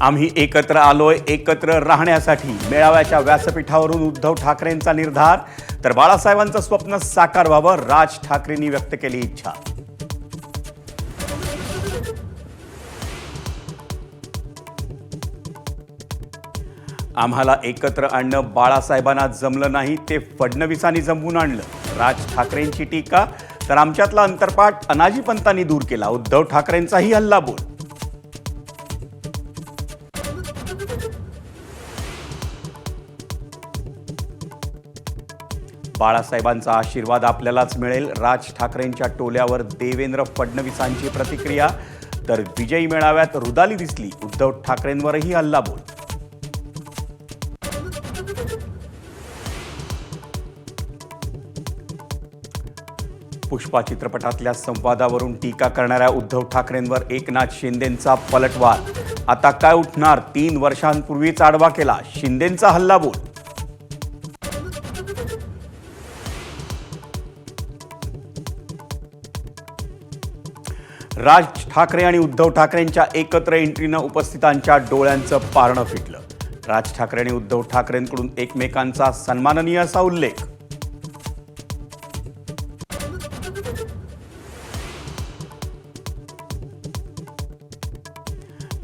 आम्ही एकत्र आलोय एकत्र राहण्यासाठी. मेळाव्याच्या व्यासपीठावरून उद्धव ठाकरेंचा निर्धार. तर बाळासाहेबांचं स्वप्न साकार व्हावं राज ठाकरेंनी व्यक्त केली इच्छा. आम्हाला एकत्र आणणं बाळासाहेबांना जमलं नाही ते फडणवीसांनी जमवून आणलं. राज ठाकरेंची टीका तर आमच्यातला अंतरपाठ अनाजी पंतांनी दूर केला. उद्धव ठाकरेंचाही हल्ला बोल. बाळासाहेबांचा आशीर्वाद आपल्यालाच मिळेल. राज ठाकरेंच्या टोल्यावर देवेंद्र फडणवीसांची प्रतिक्रिया. तर विजयी मेळाव्यात रुदाली दिसली. उद्धव ठाकरेंवरही हल्लाबोल. पुष्पा चित्रपटातल्या संवादावरून टीका करणाऱ्या उद्धव ठाकरेंवर एकनाथ शिंदेंचा पलटवार. आता काय उठणार? तीन वर्षांपूर्वीच आडवा केला. शिंदेंचा हल्लाबोल. राज ठाकरे आणि उद्धव ठाकरेंच्या एकत्र एंट्रीनं उपस्थितांच्या डोळ्यांचं पारणं फिटलं. राज ठाकरे आणि उद्धव ठाकरेंकडून एकमेकांचा सन्माननीय असा उल्लेख.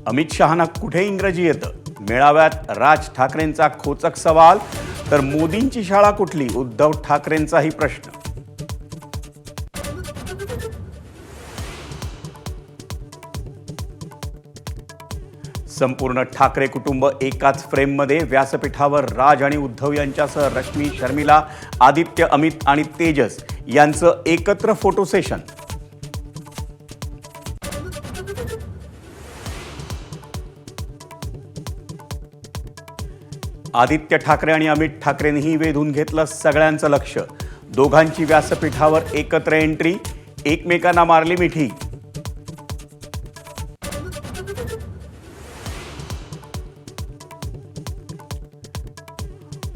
अमित शहाना कुठे इंग्रजी येतं? मेळाव्यात राज ठाकरेंचा खोचक सवाल तर मोदींची शाळा कुठली? उद्धव ठाकरेंचाही प्रश्न. संपूर्ण ठाकरे कुटुंब एकाच फ्रेममध्ये व्यासपीठावर राज आणि उद्धव यांच्यासह रश्मी शर्मिला आदित्य अमित आणि तेजस यांचं एकत्र फोटो सेशन. आदित्य ठाकरे आणि अमित ठाकरेंनीही वेधून घेतलं सगळ्यांचं लक्ष. दोघांची व्यासपीठावर एकत्र एंट्री एकमेकांना मारली मिठी.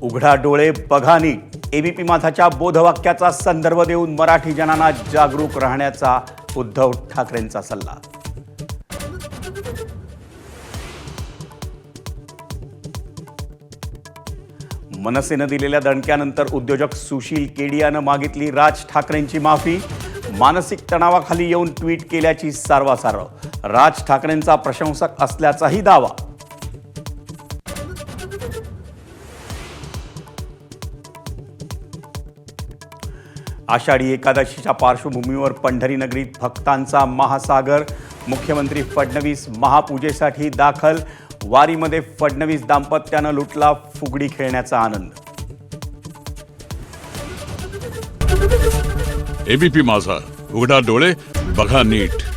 उघडा डोळे बघानी एबीपी माझाच्या बोधवाक्याचा संदर्भ देऊन मराठी जनांना जागरूक राहण्याचा उद्धव ठाकरेंचा सल्ला. मनसेनं दिलेल्या दणक्यानंतर उद्योजक सुशील केडियानं मागितली राज ठाकरेंची माफी. मानसिक तणावाखाली येऊन ट्विट केल्याची सारवासारव. राज ठाकरेंचा प्रशंसक असल्याचाही दावा. आषाढी एकादशीच्या पार्श्वभूमीवर पंढरी नगरीत भक्तांचा महासागर. मुख्यमंत्री फडणवीस महापूजेसाठी दाखल. वारीमध्ये फडणवीस दाम्पत्यानं लुटला फुगडी खेळण्याचा आनंद. एबीपी माझा. उघडा डोळे बघा नीट.